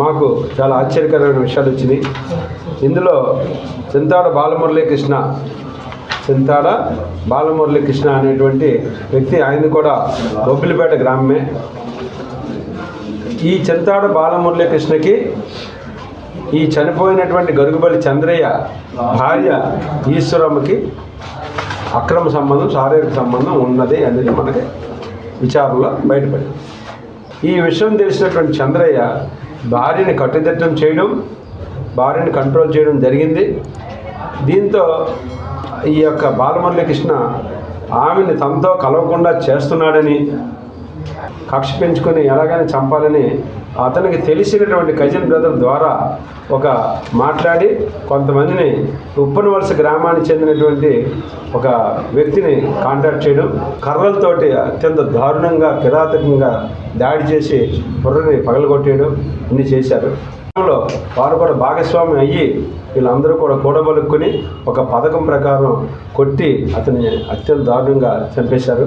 మాకు చాలా ఆశ్చర్యకరమైన విషయాలు వచ్చినాయి. ఇందులో చింతాడ బాలమురళీకృష్ణ చింతాడ బాలమురళీకృష్ణ అనేటువంటి వ్యక్తి ఆయన కూడా బొబ్బిలిపేట గ్రామమే. ఈ చింతాడ బాలమురళీకృష్ణకి ఈ చనిపోయినటువంటి గరుగుబలి చంద్రయ్య భార్య ఈశ్వరమ్మకి అక్రమ సంబంధం శారీరక సంబంధం ఉన్నది అనేది మనకి విచారణలో బయటపడింది. ఈ విషయం తెలిసినటువంటి చంద్రయ్య భార్యని కట్టుదిట్టం చేయడం భార్యని కంట్రోల్ చేయడం జరిగింది. దీంతో ఈ యొక్క బాలమురళీకృష్ణ ఆమెని తనతో కలవకుండా చేస్తున్నాడని కక్ష పెంచుకొని ఎలాగైనా చంపాలని అతనికి తెలిసినటువంటి కజిన్ బ్రదర్ ద్వారా ఒక మాట్లాడి కొంతమందిని ఉప్పనవలస గ్రామానికి చెందినటువంటి ఒక వ్యక్తిని కాంటాక్ట్ చేయడం కర్రలతోటి అత్యంత దారుణంగా కిరాతకంగా దాడి చేసి బుర్రని పగలగొట్టేయడం ఇన్ని చేశారు. లో వారు కూడా భాగస్వామి అయ్యి వీళ్ళందరూ కూడా కూడబలుక్కుని ఒక పథకం ప్రకారం కొట్టి అతన్ని అత్యంత దారుణంగా చంపేశారు.